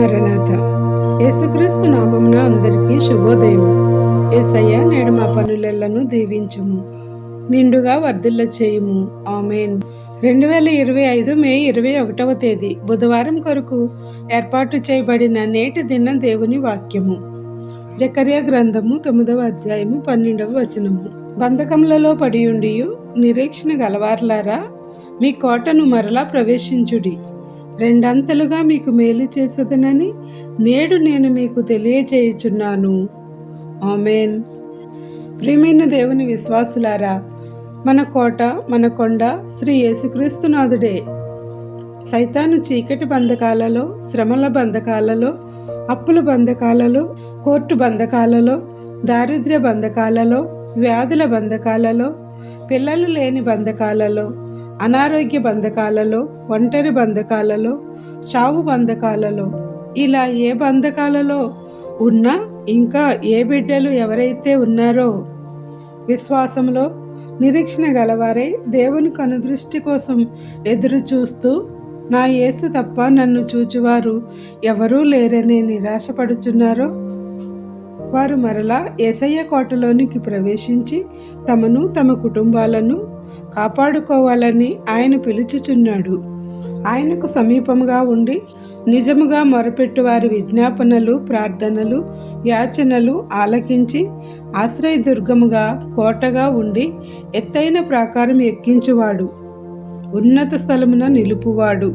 మరణాత యేసుక్రీస్తు నామమున అందరికీ శుభోదయం ఏసయ్య నేడు మా పనులెల్లను దీవించుము. నిండుగా వర్ధిల్ల చేయుము. ఆమెన్. రెండు వేల ఇరవై ఐదు మే ఇరవై ఒకటవ తేదీ బుధవారం కొరకు ఏర్పాటు చేయబడిన నేటి దిన దేవుని వాక్యము. జకర్య గ్రంథము తొమ్మిదవ అధ్యాయము పన్నెండవ వచనము. బంధకములలో పడియుండి నిరీక్షణ గలవార్లారా మీ కోటను మరలా ప్రవేశించుడి. రెండంతలుగా మీకు మేలు చేసేదనని నేడు నేను మీకు తెలియచేయుచున్నాను. ఆమెన్. ప్రియమైన దేవుని విశ్వాసులారా మన కోట మన కొండ శ్రీ యేసుక్రీస్తునాథుడే సైతాను చీకటి బంధకాలలో శ్రమల బంధకాలలో అప్పుల బంధకాలలో కోర్టు బంధకాలలో దారిద్ర్య బంధకాలలో వ్యాధుల బంధకాలలో పిల్లలు లేని బంధకాలలో అనారోగ్య బంధకాలలో ఒంటరి బంధకాలలో చావు బంధకాలలో. ఇలా ఏ బంధకాలలో ఉన్నా ఇంకా ఏ బిడ్డలు ఎవరైతే ఉన్నారో విశ్వాసంలో నిరీక్షణ గలవారై దేవుని కనుదృష్టి కోసం ఎదురు చూస్తూ నా యేసు తప్ప నన్ను చూచువారు ఎవరూ లేరని నిరాశపడుచున్నారో? వారు మరలా ఏసయ్య కోటలోనికి ప్రవేశించి తమను తమ కుటుంబాలను కాపాడుకోవాలని ఆయన పిలుచుచున్నాడు. ఆయనకు సమీపముగా ఉండి నిజముగా మొరపెట్టు వారి విజ్ఞాపనలు ప్రార్థనలు యాచనలు ఆలకించి ఆశ్రయదుర్గముగా కోటగా ఉండి ఎత్తైన ప్రాకారం ఎక్కించువాడు. ఉన్నత స్థలమున నిలుపువాడు.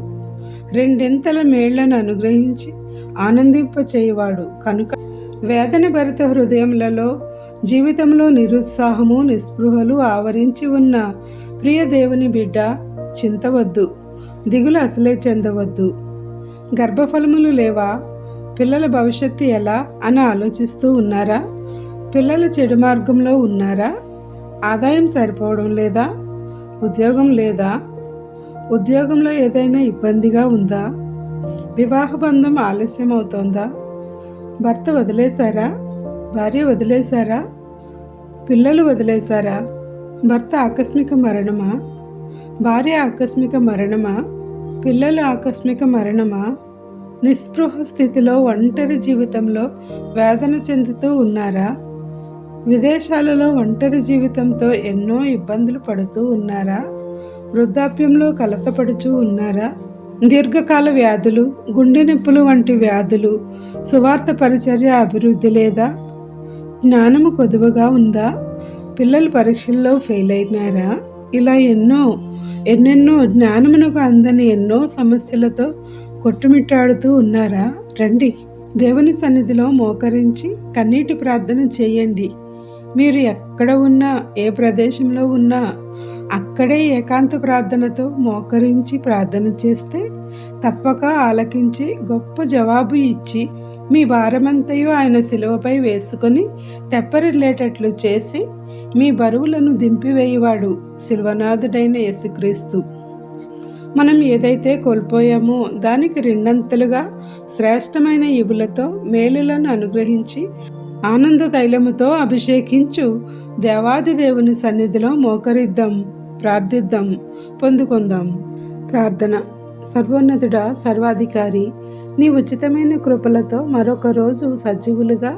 రెండెంతల మేళ్ళను అనుగ్రహించి ఆనందింపచేయవాడు. కనుక వేదన భరిత హృదయములలో జీవితంలో నిరుత్సాహము నిస్పృహలు ఆవరించి ఉన్న ప్రియ దేవుని బిడ్డ చింతవద్దు దిగులు అసలే చెందవద్దు. గర్భఫలములు లేవా? పిల్లల భవిష్యత్తు ఎలా? అని ఆలోచిస్తూ ఉన్నారా? పిల్లలు చెడు మార్గంలో ఉన్నారా? ఆదాయం సరిపోవడం లేదా? ఉద్యోగం లేదా? ఉద్యోగంలో ఏదైనా ఇబ్బందిగా ఉందా? వివాహ బంధం ఆలస్యం అవుతోందా భర్త వదిలేశారా? భార్య వదిలేశారా? పిల్లలు వదిలేశారా? భర్త ఆకస్మిక మరణమా? భార్య ఆకస్మిక మరణమా? పిల్లలు ఆకస్మిక మరణమా? నిస్పృహ స్థితిలో ఒంటరి జీవితంలో వేదన చెందుతూ ఉన్నారా? విదేశాలలో ఒంటరి జీవితంతో ఎన్నో ఇబ్బందులు పడుతూ ఉన్నారా? వృద్ధాప్యంలో కలతపడుచూ ఉన్నారా? దీర్ఘకాల వ్యాధులు గుండె నొప్పులు వంటి వ్యాధులు సువార్త పరిచర్య అభివృద్ధి లేదా జ్ఞానము కొదువగా ఉందా? పిల్లలు పరీక్షల్లో ఫెయిల్ అయినారా? ఇలా ఎన్నో ఎన్నెన్నో జ్ఞానమునకు అందని ఎన్నో సమస్యలతో కొట్టుమిట్టాడుతూ ఉన్నారా? రండి దేవుని సన్నిధిలో మోకరించి కన్నీటి ప్రార్థన చేయండి. మీరు ఎక్కడ ఉన్నా ఏ ప్రదేశంలో ఉన్నా అక్కడే ఏకాంత ప్రార్థనతో మోకరించి ప్రార్థన చేస్తే తప్పక ఆలకించి గొప్ప జవాబు ఇచ్చి మీ భారమంతయు ఆయన శిలువపై వేసుకొని తెప్పరిల్లేటట్లు చేసి మీ బరువులను దింపివేయవాడు శిల్వనాథుడైన యేసుక్రీస్తు. మనం ఏదైతే కోల్పోయామో దానికి రెండంతలుగా శ్రేష్టమైన ఇవులతో మేలులను అనుగ్రహించి ఆనంద తైలముతో అభిషేకించు దేవాది దేవుని సన్నిధిలో మోకరిద్దాం ప్రార్థిద్దాం పొందుకుందాం. ప్రార్థన. సర్వోన్నతుడ సర్వాధికారి నీ ఉచితమైన కృపలతో మరొక రోజు సజీవులుగా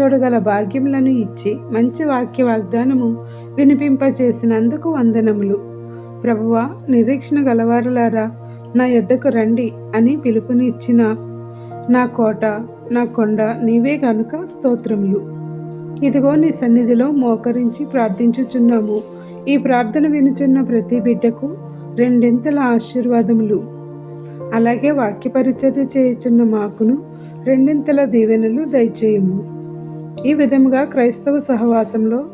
చూడగల భాగ్యములను ఇచ్చి మంచి వాక్య వాగ్దానము వినిపింపచేసినందుకు వందనములు. ప్రభువ నిరీక్షణ గలవారులారా నా యొద్దకు రండి అని పిలుపునిచ్చిన నా కోట నా కొండ నీవే గనుక స్తోత్రములు. ఇదిగో నీ సన్నిధిలో మోకరించి ప్రార్థించుచున్నాము. ఈ ప్రార్థన వినుచున్న ప్రతి బిడ్డకు రెండింతల ఆశీర్వాదములు. అలాగే వాక్య పరిచర్య చేయుచున్న మాకును రెండింతల దీవెనలు దయచేయము. ఈ విధముగా క్రైస్తవ సహవాసంలో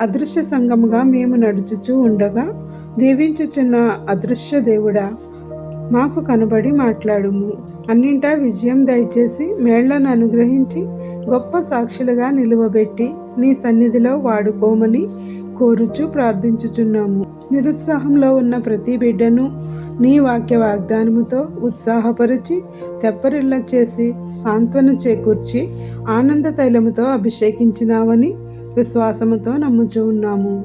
అదృశ్య సంఘముగా మేము నడుచుచూ ఉండగా దీవించుచున్న అదృశ్య దేవుడా మాకు కనబడి మాట్లాడుము. అన్నింటా విజయం దయచేసి మేళ్ళను అనుగ్రహించి గొప్ప సాక్షులుగా నిలువబెట్టి నీ సన్నిధిలో వాడుకోమని కోరుచు ప్రార్థించుచున్నాము. నిరుత్సాహంలో ఉన్న ప్రతి బిడ్డను నీ వాక్య వాగ్దానముతో ఉత్సాహపరిచి తెప్పరిల్ల చేసి సాంత్వన చేకూర్చి ఆనంద తైలముతో అభిషేకించినావని విశ్వాసముతో నమ్ముచూ ఉన్నాము.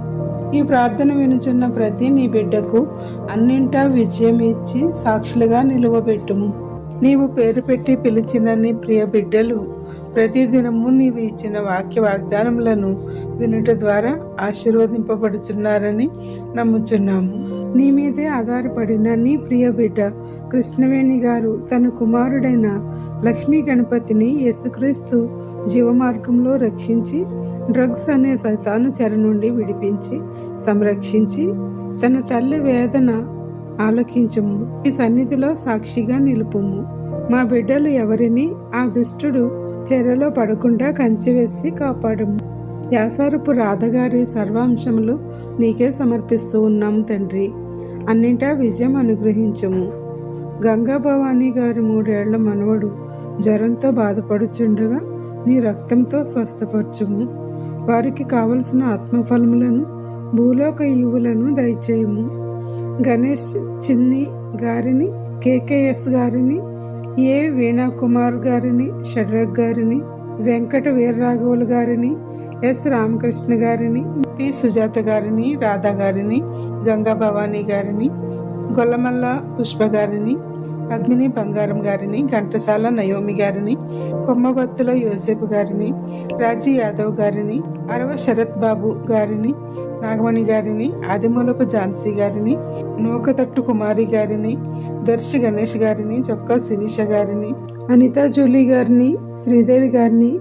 ఈ ప్రార్థన వినుచున్న ప్రతి నీ బిడ్డకు అన్నింటా విజయం ఇచ్చి సాక్షులుగా నిలువబెట్టుము. నీవు పేరు పెట్టి పిలిచిన నీ ప్రియ బిడ్డలు ప్రతిదినము నీవు ఇచ్చిన వాక్య వాగ్దానములను వినుట ద్వారా ఆశీర్వదింపబడుచున్నారని నమ్ముచున్నాము. నీ మీదే ఆధారపడిన నీ ప్రియ బిడ్డ కృష్ణవేణి గారు తన కుమారుడైన లక్ష్మీ గణపతిని యేసుక్రీస్తు జీవమార్గంలో రక్షించి డ్రగ్స్ అనే సైతాను చెర నుండి విడిపించి సంరక్షించి తన తల్లి వేదన ఆలకించుము. ఈ సన్నిధిలో సాక్షిగా నిలుపుము. మా బిడ్డలు ఎవరిని? ఆ దుష్టుడు చెరలో పడకుండా కంచివేసి కాపాడము. యాసారపు రాధగారి సర్వాంశములు నీకే సమర్పిస్తూ ఉన్నాము తండ్రి. అన్నింటా విజయం అనుగ్రహించుము. గంగా భవానీ గారి మూడేళ్ళ మనవడు జ్వరంతో బాధపడుచుండగా నీ రక్తంతో స్వస్థపరచుము. వారికి కావలసిన ఆత్మఫలములను భూలోక ఈవులను దయచేయము. గణేష్ చిన్ని గారిని కేకేఎస్ గారిని ఏ వీణా కుమార్ గారిని షడ్రగ్ గారిని వెంకట వీర్రాఘవులు గారిని ఎస్ రామకృష్ణ గారిని పి సుజాత గారిని రాధా గారిని గంగా భవానీ గారిని గొల్లమల్ల పుష్ప గారిని పద్మిని బంగారం గారిని ఘంటసాల నయోమి గారిని కొమ్మబత్తుల యోసేపు గారిని రాజీ యాదవ్ గారిని అరవ శరత్ బాబు గారిని నాగమణి గారిని ఆదిమూలపు ఝాన్సీ గారిని నూకతట్టు కుమారి గారిని దర్శి గణేష్ గారిని చొక్కా శిరీష గారిని అనితా జూలీ గారిని శ్రీదేవి గారిని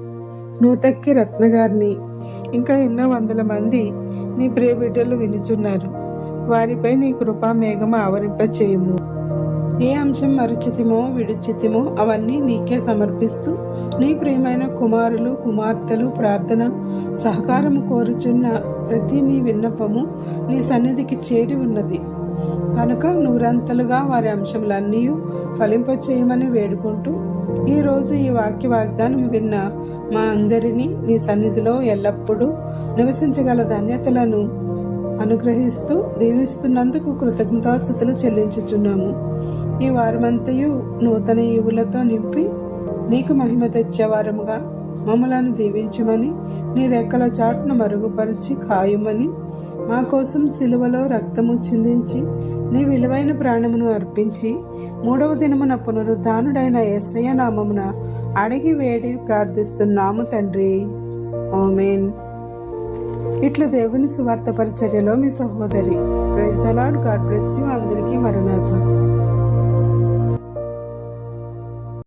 నూతక్కి రత్న గారిని. ఇంకా ఎన్నో వందల మంది నీ ప్రియ బిడ్డలు వినుచున్నారు. వారిపై నీ కృపా మేఘం ఆవరింప చేయము ఏ అంశం మరిచితిమో విడిచితిమో అవన్నీ నీకే సమర్పిస్తూ నీ ప్రియమైన కుమారులు కుమార్తెలు ప్రార్థన సహకారము కోరుచున్న ప్రతి నీ విన్నపము నీ సన్నిధికి చేరి ఉన్నది. కనుక నూరంతలుగా వారి అంశములన్నీ ఫలింపచేయమని వేడుకుంటూ ఈరోజు ఈ వాక్య వాగ్దానం విన్న మా అందరినీ నీ సన్నిధిలో ఎల్లప్పుడూ నివసించగల ధన్యతలను అనుగ్రహిస్తూ దీవిస్తున్నందుకు కృతజ్ఞతాస్థుతులు చెల్లించుచున్నాము. ఈ వారమంతయు నూతన ఈవులతో నింపి నీకు మహిమ తెచ్చేవారముగా మమ్మలను దీవించమని నీ రెక్కల చాటును మరుగుపరిచి కాయుమని మా కోసం సిలువలో రక్తము చిందించి నీ విలువైన ప్రాణమును అర్పించి మూడవ దినమున పునరుద్ధానుడైన ఏసయ్య నామమున అడిగి వేడి ప్రార్థిస్తున్నాము తండ్రి. ఓమేన్ ఇట్లా దేవుని సువార్త పరిచర్యలో మీ సహోదరి praise the Lord God bless you. అందరికీ మరణాథ